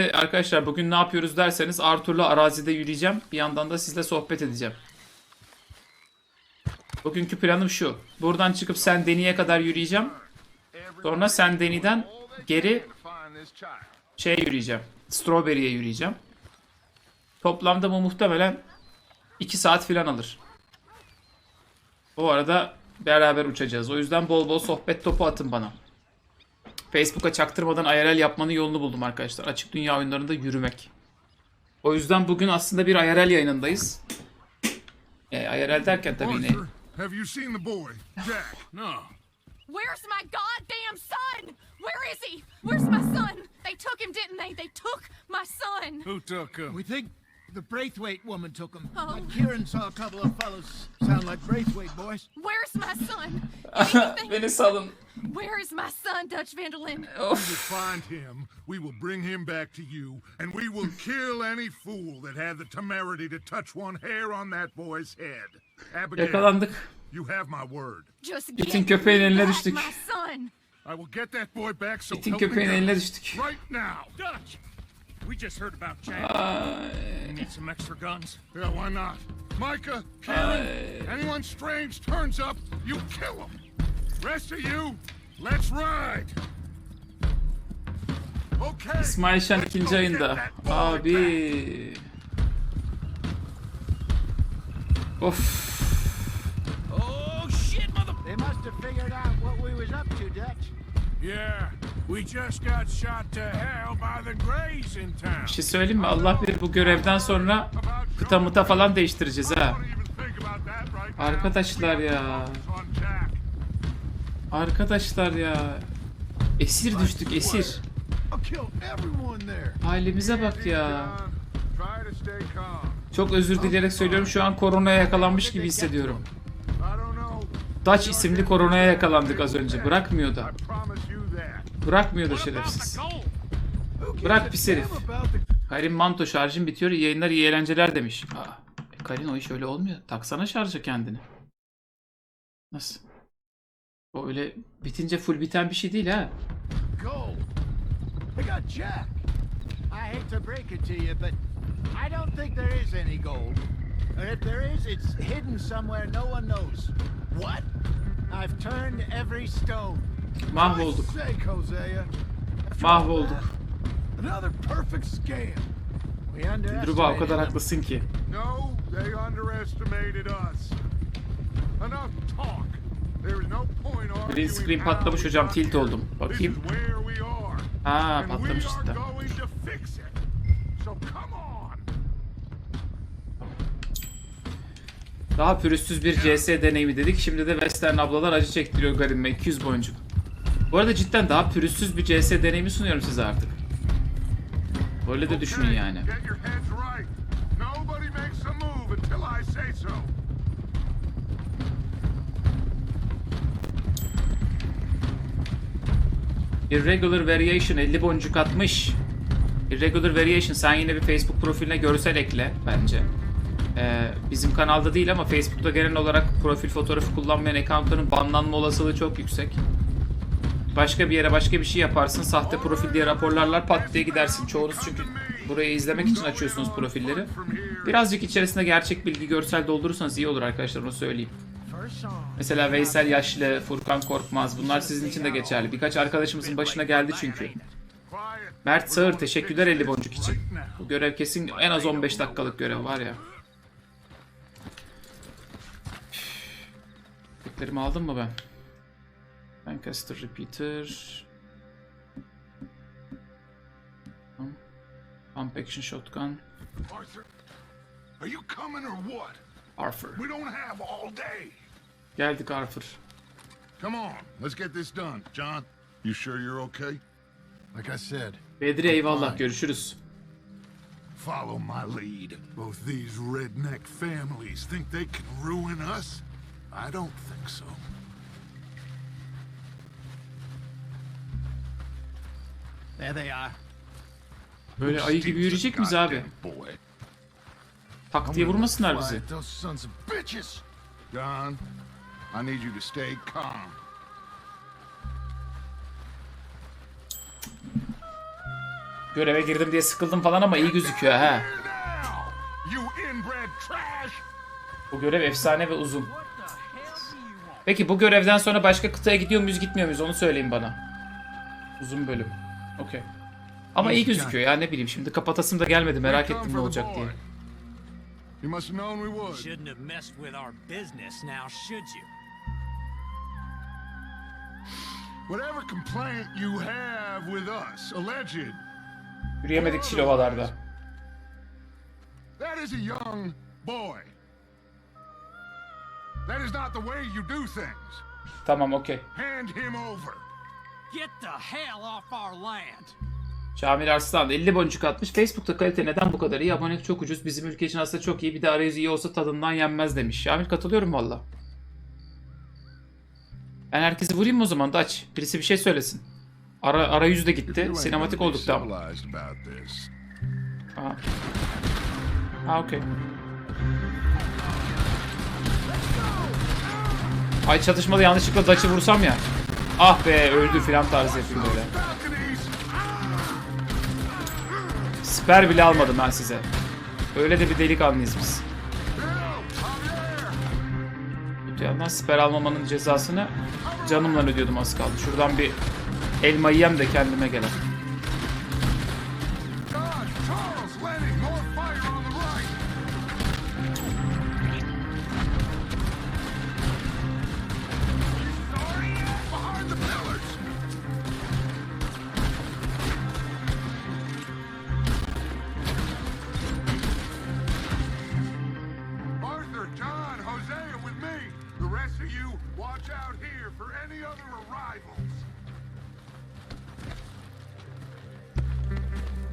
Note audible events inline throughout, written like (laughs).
Arkadaşlar bugün ne yapıyoruz derseniz Arthur'la arazide yürüyeceğim. Bir yandan da sizle sohbet edeceğim. Bugünkü planım şu. Buradan çıkıp Sen Deni'ye kadar yürüyeceğim. Sonra Sen Deni'den geri şeye yürüyeceğim. Strawberry'e yürüyeceğim. Toplamda bu muhtemelen 2 saat falan alır. O arada beraber uçacağız. O yüzden bol bol sohbet topu atın bana. Facebook'a çaktırmadan IRL yapmanın yolunu buldum arkadaşlar. Açık dünya oyunlarında yürümek. O yüzden bugün aslında bir IRL yayınındayız. E, IRL derken tabii yine have you seen the boy, Jack? No. Where's my goddamn son? Where is he? Where's my son? They took him, didn't they? They took my son. Who took him? We think the Braithwaite woman took him. Oh. Uh, Kieran saw a couple of fellows sound like Braithwaite boys. Where's my son? (laughs) Beni salın. Where is my son, Dutch Vanderlyn? We will find him, we will bring him back to you, and we will kill any fool that had the temerity to touch one hair on that boy's head. Abigail, Yakalandık. you have my word. Just İtin get köpeğin eline back düştük. my son. I will get that boy back so İtin help me köpeğin God. eline düştük. Right now. Dutch! We just heard about Jack. You need some extra guns? Yeah, why not? Micah, Karen, anyone strange turns up, you kill him. Rest of you, let's ride. Okay. İsmail Şen ikinci ayında. Abi. Of. Oh, shit, mother... They must have figured out what we was up to, Dutch. Yeah, we just got shot to hell by the Greys in town. Bir şey söyleyeyim mi? Allah bilir bu görevden sonra kıta mıta falan değiştireceğiz ha. Arkadaşlar ya. Arkadaşlar ya. Esir düştük esir. Halimize bak ya. Çok özür dileyerek söylüyorum şu an koronaya yakalanmış gibi hissediyorum. Dutch isimli koronaya yakalandık az önce. Bırakmıyor da. Bırakmıyor da şerefsiz. Bırak pis herif. Karin manto şarjım bitiyor. İyi yayınlar iyi eğlenceler demiş. Aa, e, Karin o iş öyle olmuyor. Taksana şarja kendini. Nasıl? O öyle bitince full biten bir şey değil ha. gold. They got Jack. I hate to break it to you, but I don't think there is any gold. Or if there is, it's hidden somewhere no one knows. What? I've turned every stone. Mahvolduk. Mahvolduk. Another perfect scam. We Druba o kadar haklısın ki. No, they underestimated us. Enough talk. There is no point arguing Green screen patlamış hocam, tilt oldum. Bakayım. we patlamış cidden. Daha pürüzsüz bir CS deneyimi dedik. Şimdi de Western ablalar acı çektiriyor garibime 200 boncuk. Bu arada cidden daha pürüzsüz bir CS deneyimi sunuyorum size artık. Öyle de düşünün yani. Irregular Variation 50 boncuk atmış. Irregular Variation sen yine bir Facebook profiline görsel ekle bence. Ee, bizim kanalda değil ama Facebook'ta genel olarak profil fotoğrafı kullanmayan accountların banlanma olasılığı çok yüksek. Başka bir yere başka bir şey yaparsın sahte profil diye raporlarlar pat diye gidersin. Çoğunuz çünkü burayı izlemek için açıyorsunuz profilleri. Birazcık içerisinde gerçek bilgi görsel doldurursanız iyi olur arkadaşlar onu söyleyeyim. Mesela Veysel Yaşlı, Furkan Korkmaz bunlar sizin için de geçerli. Birkaç arkadaşımızın başına geldi çünkü. Mert Sağır teşekkürler 50 boncuk için. Bu görev kesin en az 15 dakikalık görev var ya. Beklerimi aldım mı ben? Lancaster Repeater. Pump Action Shotgun. Arthur, are you coming or what? Arthur. We don't have all day. Geldik Arthur. Come on, let's get this done. John, you sure you're okay? Like I said, Bedri eyvallah görüşürüz. Follow my lead. Both these redneck families think they can ruin us? I don't think so. there they are. Böyle ayı gibi yürüyecek miyiz abi? Tak diye vurmasınlar bizi. John, I need you to stay calm. Göreve girdim diye sıkıldım falan ama iyi gözüküyor ha. Bu görev efsane ve uzun. Peki bu görevden sonra başka kıtaya gidiyor muyuz gitmiyor muyuz onu söyleyin bana. Uzun bölüm. Okey. Ama iyi gözüküyor ya ne bileyim şimdi kapatasım da gelmedi merak ettim ne olacak diye. You must have known we would. Shouldn't have messed with our business now, should you? Whatever complaint you have with us, alleged, Yürüyemedik Şilovalarda. that is a young boy. That is not the way you do things. Tamam okey. Hand him over. Get the hell off our land! Şamil Arslan 50 boncuk atmış. Facebook'ta kalite neden bu kadar iyi? Abonelik çok ucuz. Bizim ülke için aslında çok iyi. Bir de arayüzü iyi olsa tadından yenmez demiş. Şamil katılıyorum valla. Ben herkesi vurayım mı o zaman da aç. Birisi bir şey söylesin. Ara, arayüzü de gitti. Sinematik olduk this. Aha. Ha okey. Ay çatışmada yanlışlıkla daçı vursam ya. Ah be öldü filan tarzı yapayım böyle. Siper bile almadım ben size. Öyle de bir delikanlıyız biz. Öte yandan siper almamanın cezasını canımla ödüyordum az kaldı. Şuradan bir elma yiyem de kendime gelem.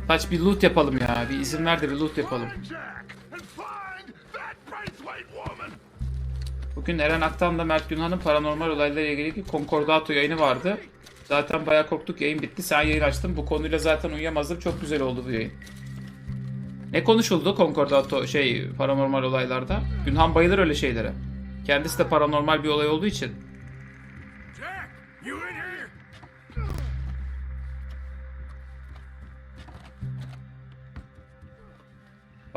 Kaç bir loot yapalım ya. Bir izin ver de bir loot yapalım. Bugün Eren Aktan'la Mert Günhan'ın paranormal olaylarla ilgili Concordato yayını vardı. Zaten bayağı korktuk yayın bitti. Sen yayın açtın. Bu konuyla zaten uyuyamazdım. Çok güzel oldu bu yayın. Ne konuşuldu Concordato şey paranormal olaylarda? Günhan bayılır öyle şeylere. Kendisi de paranormal bir olay olduğu için.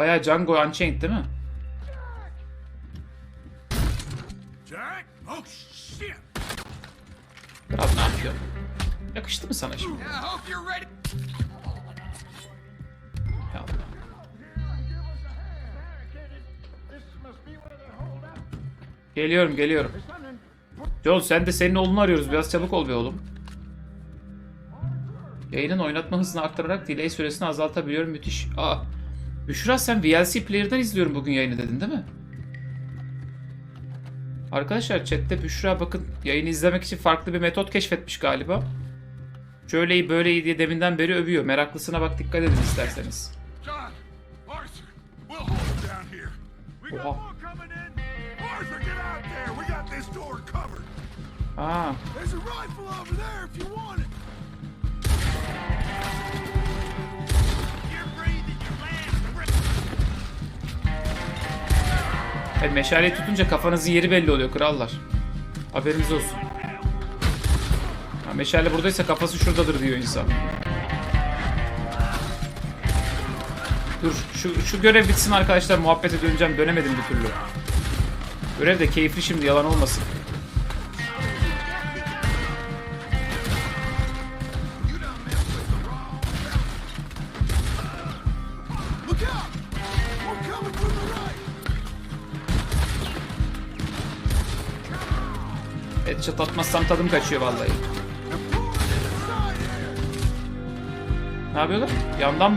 Bayağı Django Unchained değil mi? Jack? Oh shit! Kral ne yapıyor? Yakıştı mı sana şimdi? Ya Allah. Geliyorum geliyorum. John sen de senin oğlunu arıyoruz. Biraz çabuk ol be oğlum. Yayının oynatma hızını aktararak delay süresini azaltabiliyorum. Müthiş. Aa. Büşra sen VLC Player'dan izliyorum bugün yayını dedin değil mi? Arkadaşlar chatte Büşra bakın yayını izlemek için farklı bir metot keşfetmiş galiba. Şöyle iyi böyle iyi diye deminden beri övüyor. Meraklısına bak dikkat edin isterseniz. John, Arthur, evet, meşaleyi tutunca kafanızın yeri belli oluyor krallar. Haberiniz olsun. Ha, meşale buradaysa kafası şuradadır diyor insan. Dur şu, şu görev bitsin arkadaşlar muhabbete döneceğim dönemedim bir türlü. Görev de keyifli şimdi yalan olmasın. Headshot atmazsam tadım kaçıyor vallahi. Ne yapıyorlar? Yandan